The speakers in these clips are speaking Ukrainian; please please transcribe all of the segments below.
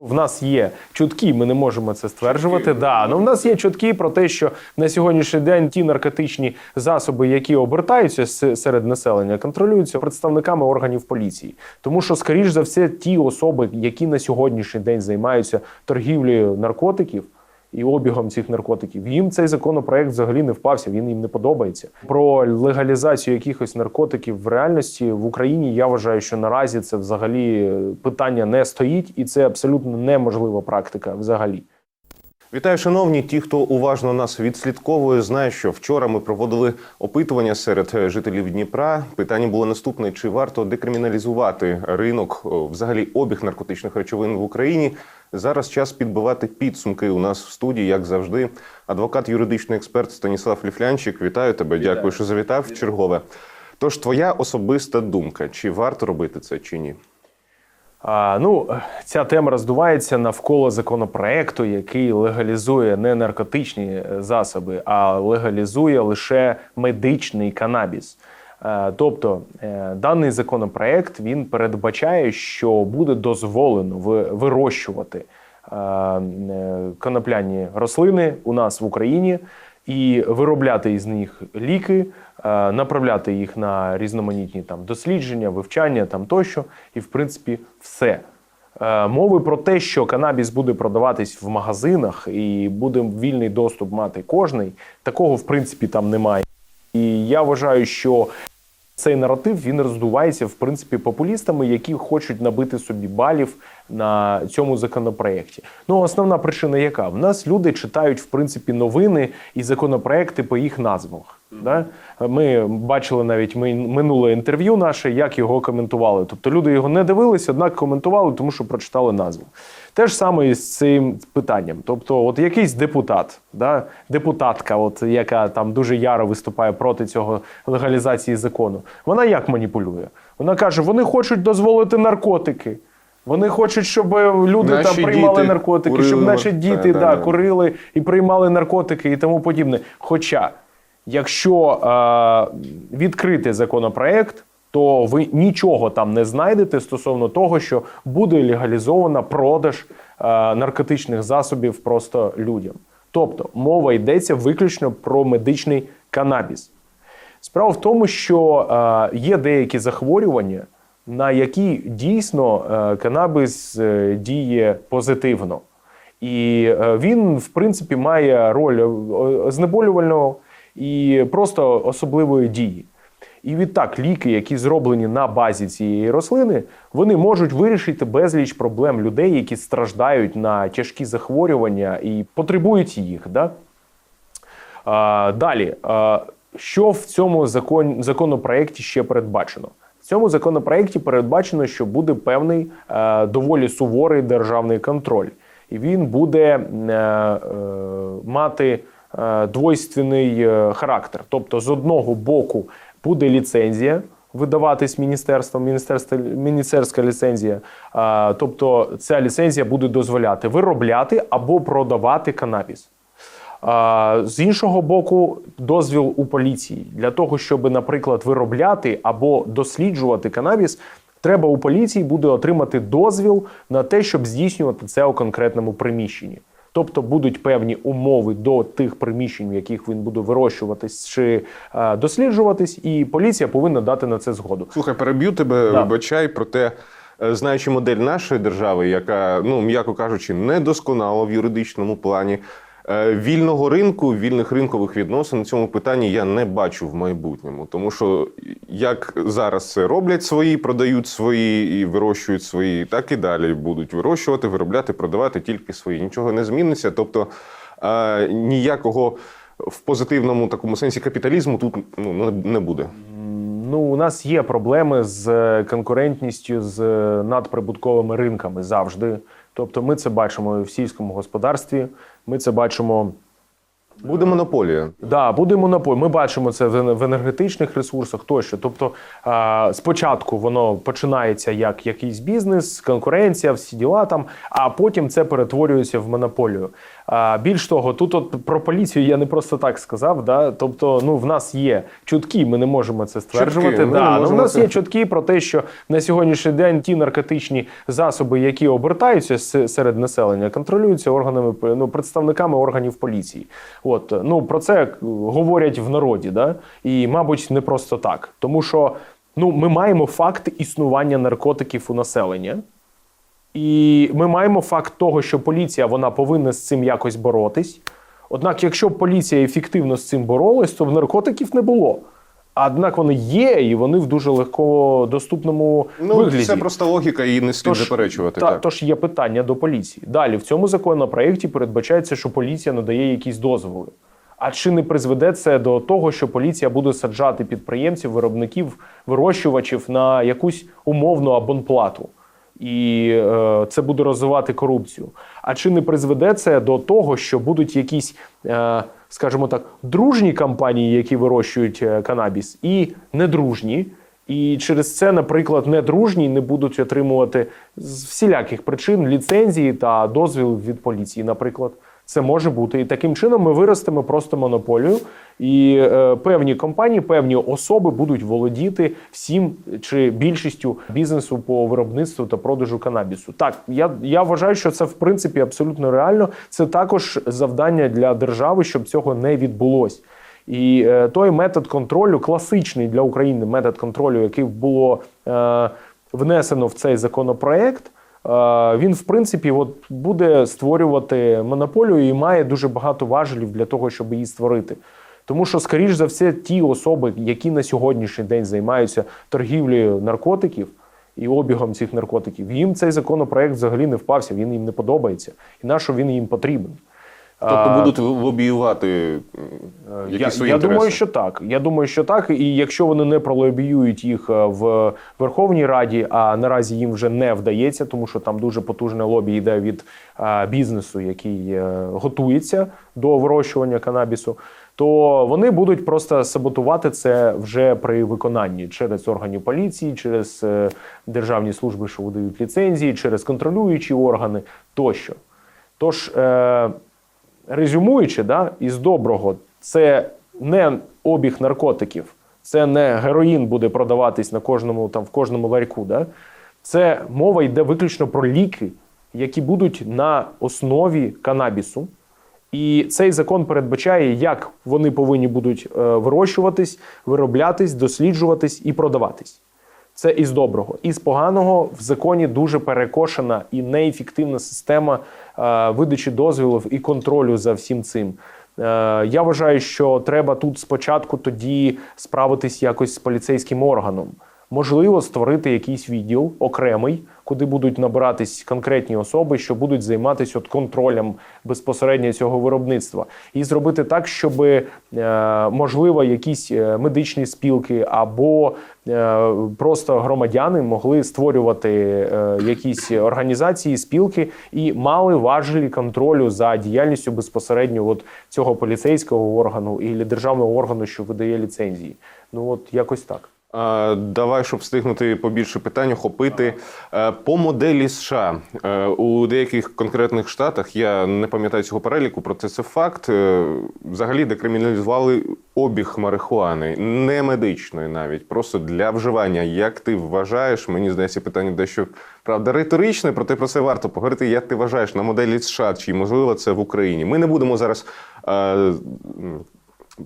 В нас є чутки, ми не можемо це стверджувати. Да, але в нас є чутки про те, що на сьогоднішній день ті наркотичні засоби, які обертаються серед населення, контролюються представниками органів поліції. Тому що, скоріш за все, ті особи, які на сьогоднішній день займаються торгівлею наркотиків. І обігом цих наркотиків їм цей законопроект взагалі не впався. Він їм не подобається. Про легалізацію якихось наркотиків в реальності в Україні я вважаю, що наразі це взагалі е, питання не стоїть, і це абсолютно неможлива практика взагалі. Вітаю, шановні. Ті, хто уважно нас відслідковує, знає, що вчора ми проводили опитування серед е, жителів Дніпра. Питання було наступне: чи варто декриміналізувати ринок, взагалі обіг наркотичних речовин в Україні? Зараз час підбивати підсумки. У нас в студії, як завжди, адвокат, юридичний експерт Станіслав Ліфлянчик. Вітаю тебе. Дякую, що завітав в чергове. Тож, твоя особиста думка: чи варто робити це, чи ні? А, ну, ця тема роздувається навколо законопроекту, який легалізує не наркотичні е, засоби, а легалізує лише медичний канабіс. Е, Тобто е, даний законопроект він передбачає, що буде дозволено вирощувати е, конопляні рослини у нас в Україні і виробляти із них ліки, е, направляти їх на різноманітні там дослідження, вивчання там тощо, і в принципі все. Е, Мови про те, що канабіс буде продаватись в магазинах і буде вільний доступ мати кожний, такого в принципі там немає. І я вважаю, що цей наратив він роздувається в принципі популістами, які хочуть набити собі балів на цьому законопроєкті. Ну, основна причина яка? В нас люди читають в принципі новини і законопроекти по їх назвах. Да? Ми бачили навіть минуле інтерв'ю наше, як його коментували. Тобто люди його не дивились, однак коментували, тому що прочитали назву. Те ж саме і з цим питанням. Тобто, от якийсь депутат, да? депутатка, от, яка там дуже яро виступає проти цього легалізації закону, вона як маніпулює? Вона каже: вони хочуть дозволити наркотики. Вони хочуть, щоб люди Наші там приймали наркотики, курили щоб наші діти да, да, да. курили і приймали наркотики і тому подібне. Хоча, якщо е, відкрити законопроект, то ви нічого там не знайдете стосовно того, що буде легалізовано продаж е, наркотичних засобів просто людям. Тобто мова йдеться виключно про медичний канабіс. Справа в тому, що е, є деякі захворювання, на які дійсно е, канабіс е, діє позитивно. І е, він, в принципі, має роль знеболювального і просто особливої дії. І відтак ліки, які зроблені на базі цієї рослини, вони можуть вирішити безліч проблем людей, які страждають на тяжкі захворювання і потребують їх. Да? А, Далі, а, що в цьому закон, законопроекті ще передбачено? Цьому законопроекті передбачено, що буде певний е, доволі суворий державний контроль, і він буде е, е, мати двойственний характер. Тобто, з одного боку буде ліцензія. Видаватись міністерством, міністерство, міністерська ліцензія. Тобто ця ліцензія буде дозволяти виробляти або продавати канабіс. З іншого боку, дозвіл у поліції для того, щоб, наприклад, виробляти або досліджувати канабіс, треба у поліції буде отримати дозвіл на те, щоб здійснювати це у конкретному приміщенні. Тобто будуть певні умови до тих приміщень, в яких він буде вирощуватись чи е, досліджуватись, і поліція повинна дати на це згоду. Слухай, переб'ю тебе, Да. вибачай, проте, е, знаючи модель нашої держави, яка, ну м'яко кажучи, недосконала в юридичному плані. Е, Вільного ринку, вільних ринкових відносин на цьому питанні я не бачу в майбутньому, тому що як зараз це роблять свої, продають свої і вирощують свої, так і далі будуть вирощувати, виробляти, продавати тільки свої. Нічого не зміниться. Тобто е, ніякого в позитивному такому сенсі капіталізму тут ну, не- буде. Ну, у нас є проблеми з е, конкурентністю з надприбутковими ринками завжди. Тобто, ми це бачимо і в сільському господарстві, ми це бачимо Буде монополія. Да, буде монополія. Ми бачимо це в в енергетичних ресурсах тощо. Тобто спочатку воно починається як якийсь бізнес, конкуренція, всі діла там, а потім це перетворюється в монополію. А, більш того, тут от про поліцію я не просто так сказав. Да? Тобто, ну в нас є чутки, ми не можемо це стверджувати. Чутки, да, ну, в нас це- є чутки про те, що на сьогоднішній день ті наркотичні засоби, які обертаються серед населення, контролюються органами ну, представниками органів поліції. От ну про це говорять в народі, да? і мабуть, не просто так, тому що ну ми маємо факт існування наркотиків у населення. І ми маємо факт того, що поліція вона повинна з цим якось боротись. Однак, якщо б поліція ефективно з цим боролась, то в наркотиків не було. Однак вони є, і вони в дуже легкодоступному Ну, вигляді. це просто логіка, і не слід заперечувати. та, так. тож є питання до поліції. Далі в цьому законопроєкті передбачається, що поліція надає якісь дозволи. А чи не призведе це до того, що поліція буде саджати підприємців, виробників, вирощувачів на якусь умовну абонплату? І е, це буде розвивати корупцію. А чи не призведе це до того, що будуть якісь, е, скажімо так, дружні компанії, які вирощують е, канабіс, і недружні? І через це, наприклад, недружні не будуть отримувати з всіляких причин ліцензії та дозвіл від поліції, наприклад. Це може бути. І таким чином ми виростемо просто монополію, і е, певні компанії, певні особи будуть володіти всім чи більшістю бізнесу по виробництву та продажу канабісу. Так, я, я вважаю, що це в принципі абсолютно реально. Це також завдання для держави, щоб цього не відбулось. І е, той метод контролю, класичний для України метод контролю, який було е, внесено в цей законопроект, е, він в принципі от, буде створювати монополію і має дуже багато важелів для того, щоб її створити. Тому що, скоріш за все, ті особи, які на сьогоднішній день займаються торгівлею наркотиків і обігом цих наркотиків, їм цей законопроект взагалі не впався, він їм не подобається. І на що він їм потрібен? Тобто будуть лобіювати якісь я, свої я інтереси. думаю, що так. Я думаю, що так. І якщо вони не пролобіюють їх е, в Верховній Раді, а наразі їм вже не вдається, тому що там дуже потужне лобі йде від е, бізнесу, який е, готується до вирощування канабісу. То вони будуть просто саботувати це вже при виконанні через органів поліції, через е, державні служби, що видають ліцензії, через контролюючі органи тощо. Тож, е, резюмуючи, да, із доброго, це не обіг наркотиків, це не героїн буде продаватись на кожному там в кожному ларьку. Да? Це мова йде виключно про ліки, які будуть на основі канабісу. І цей закон передбачає, як вони повинні будуть е, вирощуватись, вироблятись, досліджуватись і продаватись. Це із доброго. Із поганого в законі дуже перекошена і неефективна система е, видачі дозволів і контролю за всім цим. Е, я вважаю, що треба тут спочатку тоді справитись якось з поліцейським органом. Можливо, створити якийсь відділ окремий, куди будуть набиратись конкретні особи, що будуть займатися от контролем безпосередньо цього виробництва, і зробити так, щоб е, можливо якісь е, медичні спілки або е, просто громадяни могли створювати якісь організації, спілки і мали важелі контролю за діяльністю безпосередньо от цього поліцейського органу і державного органу, що видає ліцензії. Ну от якось так. Давай, щоб встигнути побільше питань, охопити. Е, По моделі США е, у деяких конкретних штатах, я не пам'ятаю цього переліку, проте це факт. е, Взагалі декриміналізували обіг марихуани, не медичної навіть, просто для вживання. Як ти вважаєш? Мені здається, питання дещо правда риторичне, проте про це варто поговорити. Як ти вважаєш на моделі США, чи можливо це в Україні? Ми не будемо зараз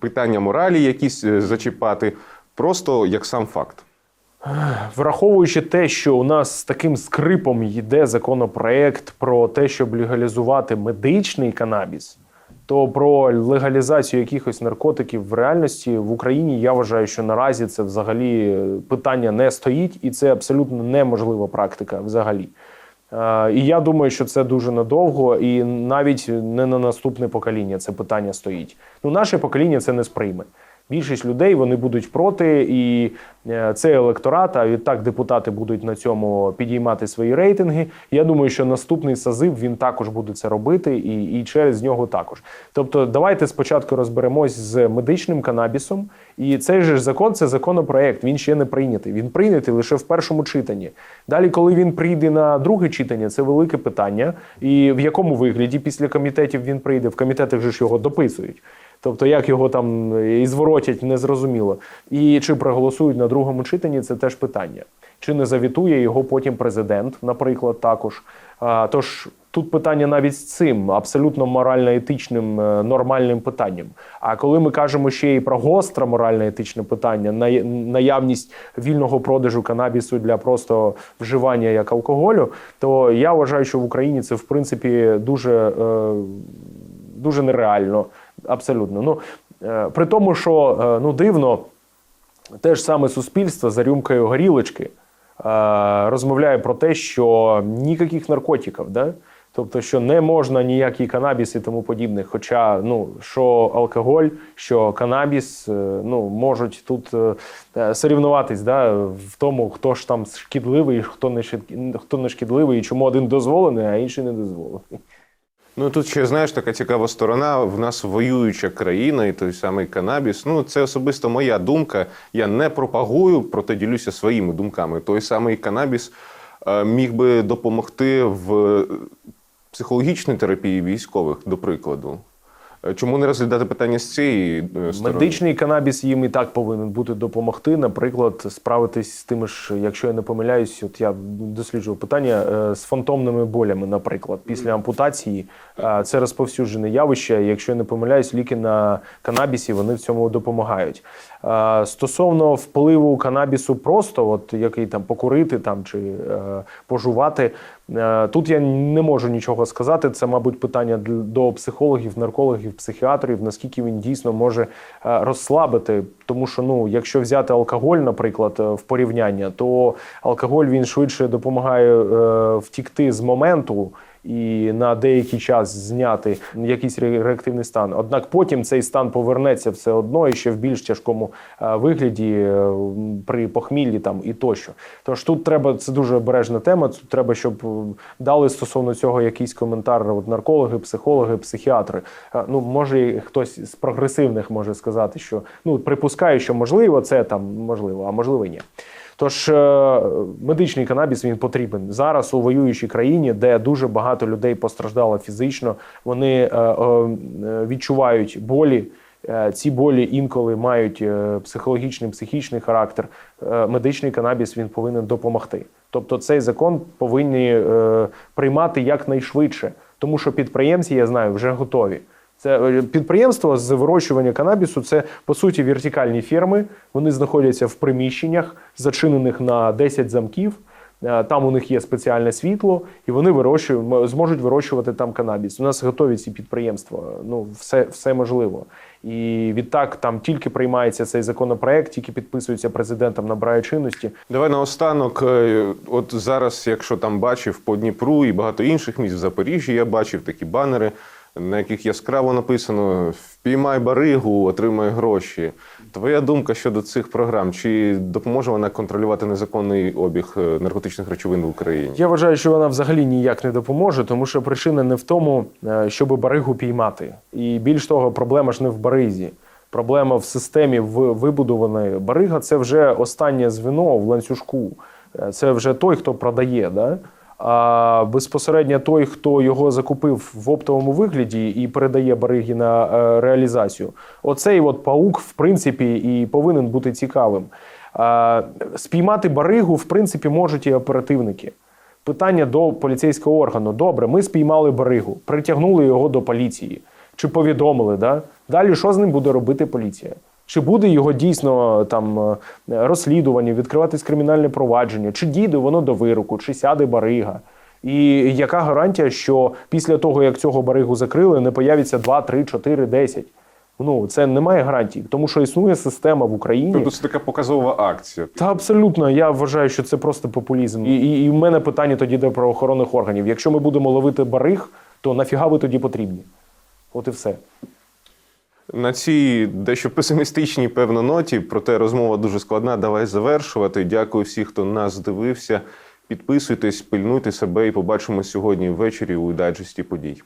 питання моралі якісь зачіпати. Просто як сам факт. Враховуючи те, що у нас з таким скрипом йде законопроект про те, щоб легалізувати медичний канабіс, то про легалізацію якихось наркотиків в реальності в Україні я вважаю, що наразі це взагалі е, питання не стоїть, і це абсолютно неможлива практика взагалі. Е, І я думаю, що це дуже надовго, і навіть не на наступне покоління це питання стоїть. Ну, наше покоління це не сприйме. Більшість людей вони будуть проти, і е, це електорат, а відтак депутати будуть на цьому підіймати свої рейтинги. Я думаю, що наступний сазив він також буде це робити, і, і через нього також. Тобто, давайте спочатку розберемось з медичним канабісом. І цей же закон це законопроект. Він ще не прийнятий. Він прийнятий лише в першому читанні. Далі, коли він прийде на друге читання, це велике питання. І в якому вигляді після комітетів він прийде? В комітетах же ж його дописують. Тобто, як його там і зворотять, незрозуміло. І чи проголосують на другому читанні, це теж питання. Чи не завітує його потім президент, наприклад, також. Тож тут питання навіть з цим абсолютно морально-етичним, е, нормальним питанням. А коли ми кажемо ще і про гостре морально-етичне питання, наявність вільного продажу канабісу для просто вживання як алкоголю, то я вважаю, що в Україні це в принципі дуже. е, дуже нереально. Абсолютно. Ну, е, при тому, що е, ну, дивно, те ж саме суспільство за рюмкою горілочки е, розмовляє про те, що ніяких наркотиків, да? тобто, що не можна ніякий канабіс і тому подібне. Хоча ну, що алкоголь, що канабіс ну, можуть тут сорівнуватись да, в тому, хто ж там шкідливий, хто не, шкід- хто не шкідливий, і чому один дозволений, а інший не дозволений. Ну тут ще знаєш така цікава сторона. В нас воююча країна, і той самий канабіс. Ну це особисто моя думка. Я не пропагую, проте ділюся своїми думками. Той самий канабіс е, міг би допомогти в психологічній терапії військових, до прикладу. Е, Чому не розглядати питання з цієї е, сторони? Медичний канабіс їм і так повинен бути допомогти. Наприклад, справитись з тими ж, якщо я не помиляюсь, от я досліджував питання е, з фантомними болями, наприклад, після ампутації. Це розповсюджене явище. Якщо я не помиляюсь, ліки на канабісі вони в цьому допомагають. Стосовно впливу канабісу, просто от який там покурити там чи пожувати. Е, Тут я не можу нічого сказати. Це, мабуть, питання до психологів, наркологів, психіатрів, наскільки він дійсно може е, розслабити. Тому що, ну, якщо взяти алкоголь, наприклад, е, в порівняння, то алкоголь він швидше допомагає втікти з моменту. І на деякий час зняти якийсь реактивний стан. Однак потім цей стан повернеться все одно і ще в більш тяжкому е, вигляді е, при похміллі там і тощо. Тож тут треба це дуже обережна тема. Тут треба, щоб е, дали стосовно цього якийсь коментар. От наркологи, психологи, психіатри. Ну може хтось з прогресивних може сказати, що ну припускаю, що можливо це там можливо, а можливо ні. Тож е, медичний канабіс він потрібен зараз у воюючій країні, де дуже багато людей постраждало фізично. Вони е, е, відчувають болі. Ці болі інколи мають психологічний, психічний характер. Медичний канабіс він повинен допомогти. Тобто цей закон повинні приймати якнайшвидше, тому що підприємці, я знаю, вже готові. Це е, підприємство з вирощування канабісу. Це по суті вертикальні ферми. Вони знаходяться в приміщеннях, зачинених на 10 замків. Е, Там у них є спеціальне світло, і вони вирощують, зможуть вирощувати там канабіс. У нас готові ці підприємства. Ну, все, все можливо. І відтак там тільки приймається цей законопроект, тільки підписується президентом, набирає чинності. Давай наостанок. е, От зараз, якщо там бачив по Дніпру і багато інших міст в Запоріжжі, я бачив такі банери, на яких яскраво написано Впіймай баригу, отримай гроші. Твоя думка щодо цих програм, чи допоможе вона контролювати незаконний обіг е, наркотичних речовин в Україні? Я вважаю, що вона взагалі ніяк не допоможе, тому що причина не в тому, е, щоб баригу піймати. І більш того, проблема ж не в баризі. Проблема в системі вибудованої. Барига це вже останнє звіно в ланцюжку. Е, Це вже той, хто продає. Да? А безпосередньо той, хто його закупив в оптовому вигляді і передає бариги на е, реалізацію. Оцей от паук, в принципі, і повинен бути цікавим. Спіймати баригу, в принципі, можуть і оперативники. Питання до поліцейського органу. Добре, ми спіймали баригу, притягнули його до поліції. Чи повідомили, да? Далі що з ним буде робити поліція? Чи буде його дійсно там е, розслідування, відкриватись кримінальне провадження, чи дійде воно до вироку, чи сяде барига? І яка гарантія, що після того, як цього баригу закрили, не появиться 2, 3, 4, 10? Ну, це немає гарантій, тому що існує система в Україні. Тобто це така показова акція. Та абсолютно, я вважаю, що це просто популізм. І, і, і в мене питання тоді до правоохоронних органів. Якщо ми будемо ловити бариг, то нафіга ви тоді потрібні? От і все. На цій дещо песимістичній, певно, ноті, проте розмова дуже складна. Давай завершувати. Дякую всім, хто нас дивився. Підписуйтесь, пильнуйте себе і побачимо сьогодні ввечері у дайджесті подій.